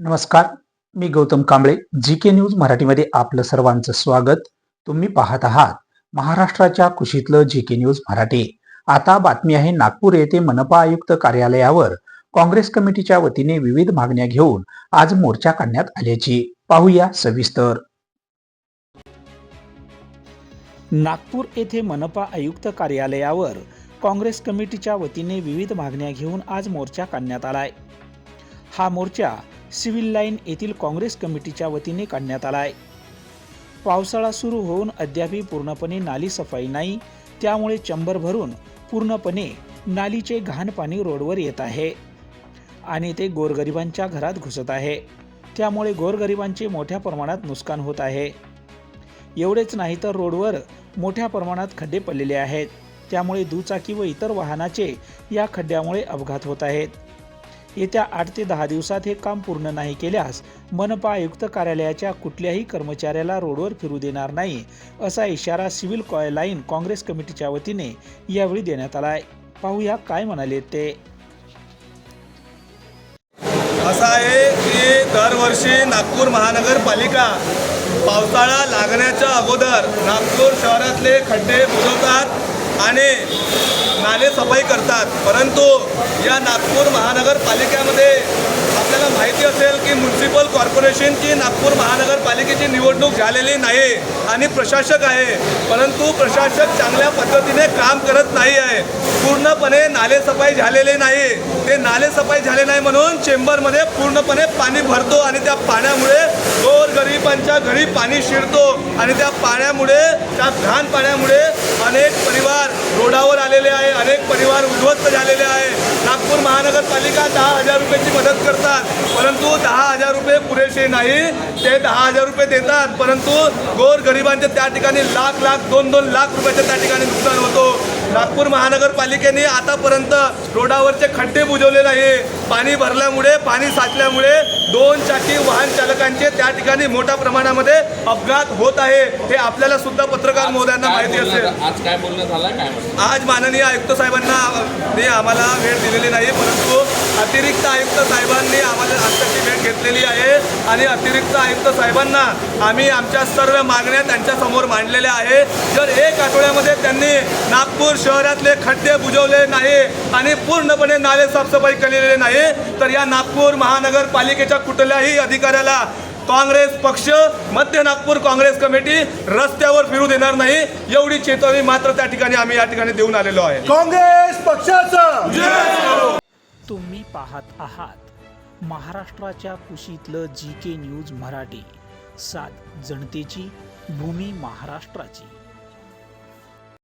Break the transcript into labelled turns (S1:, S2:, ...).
S1: नमस्कार मी Gautam Kamble G K news मराठीमध्ये आपलं सर्वांचं स्वागत. तुम्ही पाहत आहात महाराष्ट्राच्या कुशीतलं जी के न्यूज मराठी. आता बातमी आहे नागपूर येथे मनपा आयुक्त कार्यालयावर. काँग्रेस कमिटीच्या वतीने विविध मागण्या घेऊन आज मोर्चा काढण्यात आल्याची. पाहूया सविस्तर. नागपूर येथे मनपा आयुक्त कार्यालयावर काँग्रेस कमिटीच्या वतीने विविध मागण्या घेऊन आज मोर्चा काढण्यात आलाय. हा मोर्चा सिव्हिल लाईन येथील काँग्रेस कमिटीच्या वतीने काढण्यात आला आहे पावसाळा सुरू होऊन अद्यापही पूर्णपणे नाली सफाई नाही त्यामुळे चंबर भरून पूर्णपणे नालीचे घाण पाणी रोडवर येत आहे आणि ते गोरगरिबांच्या घरात घुसत आहे. त्यामुळे गोरगरिबांचे मोठ्या प्रमाणात नुकसान होत आहे. एवढेच नाही तर रोडवर मोठ्या प्रमाणात खड्डे पडलेले आहेत. त्यामुळे दुचाकी व इतर वाहनाचे या खड्ड्यामुळे अपघात होत आहेत. येत्या आठ ते दहा दिवसात हे काम पूर्ण नाही केल्यास मनपा आयुक्त कार्यालयाच्या कुठल्याही कर्मचाऱ्याला रोडवर फिरू देणार नाही असा इशारा सिव्हिल कॉय लाईन काँग्रेस कमिटीच्या वतीने यावेळी देण्यात आलाय पाहूया काय म्हणाले ते.
S2: असं आहे की दरवर्षी नागपूर महानगरपालिका पावसाळा लागण्याच्या अगोदर नागपूर शहरातले खड्डे बुजवतात आणि नाले सफाई करतात. परंतु या नागपूर महानगरपालिकेमध्ये आपल्याला माहिती असेल की म्युन्सिपल कॉर्पोरेशनची नागपूर महानगर महानगरपालिकेची निवडणूक झालेली नाही आणि प्रशासक आहे. परंतु प्रशासक चांगल्या पद्धतीने काम करत नाही आहे. पूर्णपणे नालेसफाई झालेली नाही. ते नालेसफाई झाले नाही म्हणून चेंबरमध्ये पूर्णपणे पाणी भरतो आणि त्या पाण्यामुळे गोरगरिबांच्या घरी पाणी शिरतो आणि त्या पाण्यामुळे त्या घाण पाण्यामुळे अनेक परिवार रोडावर आलेले आहे अनेक परिवार उद्ध्वस्त झालेले आहे. महानगरपालिका दहा हजार रुपयाची मदत करतात. परंतु दहा हजार रुपये पुरेसे नाही. ते दहा हजार रुपये देतात. परंतु गोरगरिबांच्या त्या ठिकाणी लाख लाख दोन दोन लाख रुपयाचं त्या ठिकाणी नुकसान होतो. नागपूर महानगरपालिकेने आतापर्यंत रोडावरचे खड्डे बुजवले नाही पाणी भरल्यामुळे पाणी साचल्यामुळे दोन चाकी वाहन चालकांचे त्या ठिकाणी मोठ्या प्रमाणामध्ये अपघात होत आहे. हे आपल्याला सुद्धा पत्रकार महोदयांना माहिती असेल.
S3: आज काय बोलणं झालं काय
S2: आज माननीय आयुक्त साहेबांना ने आम्हाला वेळ दिलेली नाही परंतु अतिरिक्त आयुक्त साहेबांनी आम्हाला आत्ताची भेट घेतलेली आहे. आणि अतिरिक्त आयुक्त साहेबांना आम्ही आमच्या सर्व मागण्या त्यांच्यासमोर मांडलेल्या आहे. जर एक आठवड्यामध्ये त्यांनी नागपूर शहरातले खड्डे बुजवले नाही आणि पूर्णपणे नाले साफसफाई केलेले नाही तर या नागपूर महानगरपालिकेच्या कुठल्याही अधिकाऱ्याला काँग्रेस पक्ष मध्य नागपूर काँग्रेस कमिटी रस्त्यावर फिरू देणार नाही. एवढी चेतावणी मात्र त्या ठिकाणी आम्ही या ठिकाणी देऊन आलेलो आहे.
S4: काँग्रेस पक्षाचं.
S1: तुम्ही पाहत आहात महाराष्ट्राच्या कुशीतलं जी के न्यूज मराठी. सात जनतेची भूमी महाराष्ट्राची.